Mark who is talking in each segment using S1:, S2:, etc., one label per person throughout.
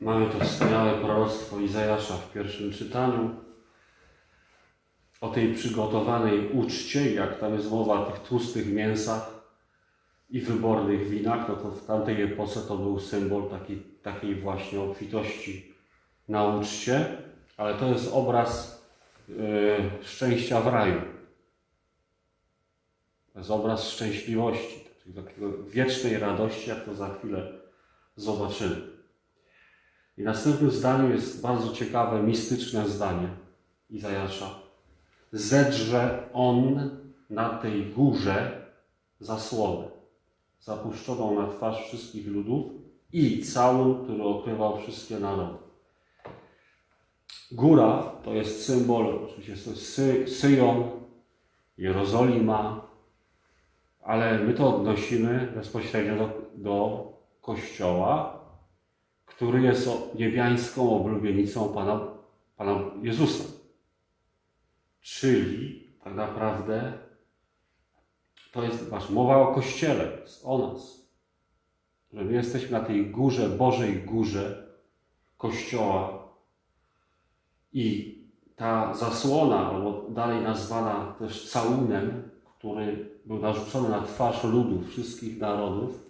S1: Mamy to wspaniałe proroctwo Izajasza w pierwszym czytaniu o tej przygotowanej uczcie, jak tam jest mowa o tych tłustych mięsach i wybornych winach, no to w tamtej epoce to był symbol taki, takiej właśnie obfitości na uczcie, ale to jest obraz yy, szczęścia w raju. To jest obraz szczęśliwości, czyli takiego wiecznej radości, jak to za chwilę zobaczymy. I w następnym zdaniu jest bardzo ciekawe, mistyczne zdanie Izajasza. Zedrze on na tej górze zasłonę, zapuszczoną na twarz wszystkich ludów i całą, który okrywał wszystkie narody. Góra to jest symbol, oczywiście to jest Sy, Syjon, Jerozolima, ale my to odnosimy bezpośrednio do, do Kościoła, który jest niebiańską oblubienicą Pana, Pana Jezusa. Czyli tak naprawdę to jest wasz mowa o Kościele, o nas. Że my jesteśmy na tej górze, Bożej górze Kościoła i ta zasłona, albo dalej nazwana też całunem, który był narzucony na twarz ludów, wszystkich narodów,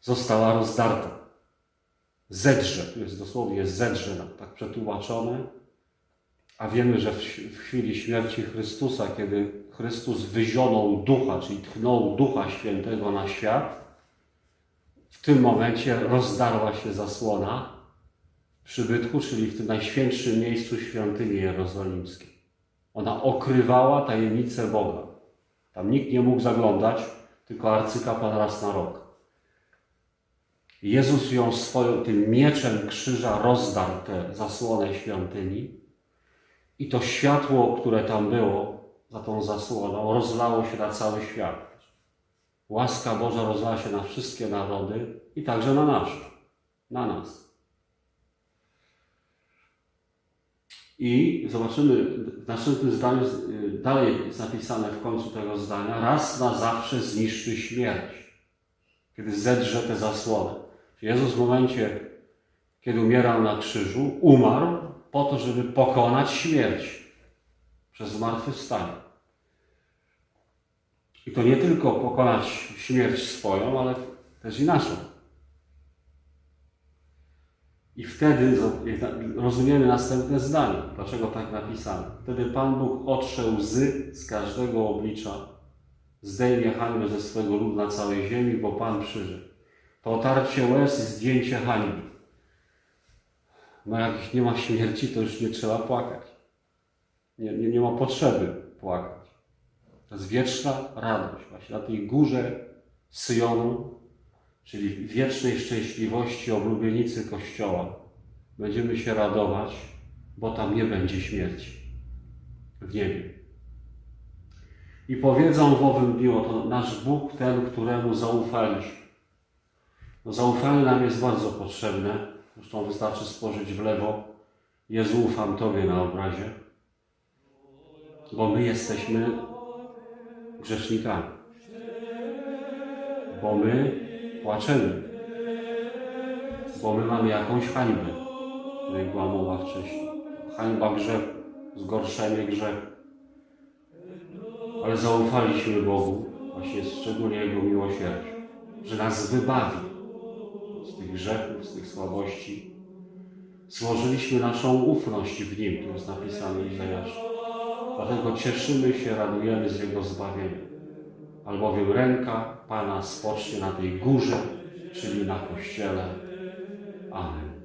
S1: została rozdarta. Zedrze, tu jest dosłownie zedrze, tak przetłumaczone, a wiemy, że w, w chwili śmierci Chrystusa, kiedy Chrystus wyzionął ducha, czyli tchnął ducha świętego na świat, w tym momencie rozdarła się zasłona przybytku, czyli w tym najświętszym miejscu świątyni jerozolimskiej. Ona okrywała tajemnicę Boga. Tam nikt nie mógł zaglądać, tylko arcykapłan raz na rok. Jezus ją swoim tym mieczem krzyża rozdarł tę zasłonę świątyni i to światło, które tam było za tą zasłoną, rozlało się na cały świat. Łaska Boża rozlała się na wszystkie narody i także na nasz, na nas. I zobaczymy w następnym zdaniu, y, dalej jest napisane w końcu tego zdania, raz na zawsze zniszczy śmierć, kiedy zedrze tę zasłonę. Jezus w momencie, kiedy umierał na krzyżu, umarł po to, żeby pokonać śmierć przez zmartwychwstanie. I to nie tylko pokonać śmierć swoją, ale też i naszą. I wtedy rozumiemy następne zdanie. Dlaczego tak napisane? Wtedy Pan Bóg otrze łzy z każdego oblicza, zdejmie hańbę ze swego ludu na całej ziemi, bo Pan przyjrzy. To otarcie łez i zdjęcie hańby. No jak nie ma śmierci, to już nie trzeba płakać. Nie, nie, nie ma potrzeby płakać. To jest wieczna radość. Właśnie na tej górze Syjonu, czyli wiecznej szczęśliwości oblubienicy Kościoła, będziemy się radować, bo tam nie będzie śmierci w niebie. I powiedzą w owym dniu, oto nasz Bóg, ten, któremu zaufaliśmy. No, zaufanie nam jest bardzo potrzebne. Zresztą wystarczy spojrzeć w lewo. Jezu, ufam Tobie na obrazie, bo my jesteśmy grzesznikami. Bo my płaczemy. Bo my mamy jakąś hańbę, której była mowa wcześniej. Hańba grzechu, zgorszenie grzechu. Ale zaufaliśmy Bogu, właśnie szczególnie Jego miłosierdziu, że nas wybawi grzechów, z tych słabości. Złożyliśmy naszą ufność w Nim, tu jest napisane w Izajaszu. Dlatego cieszymy się, radujemy z Jego zbawienia. Albowiem ręka Pana spocznie na tej górze, czyli na Kościele. Amen.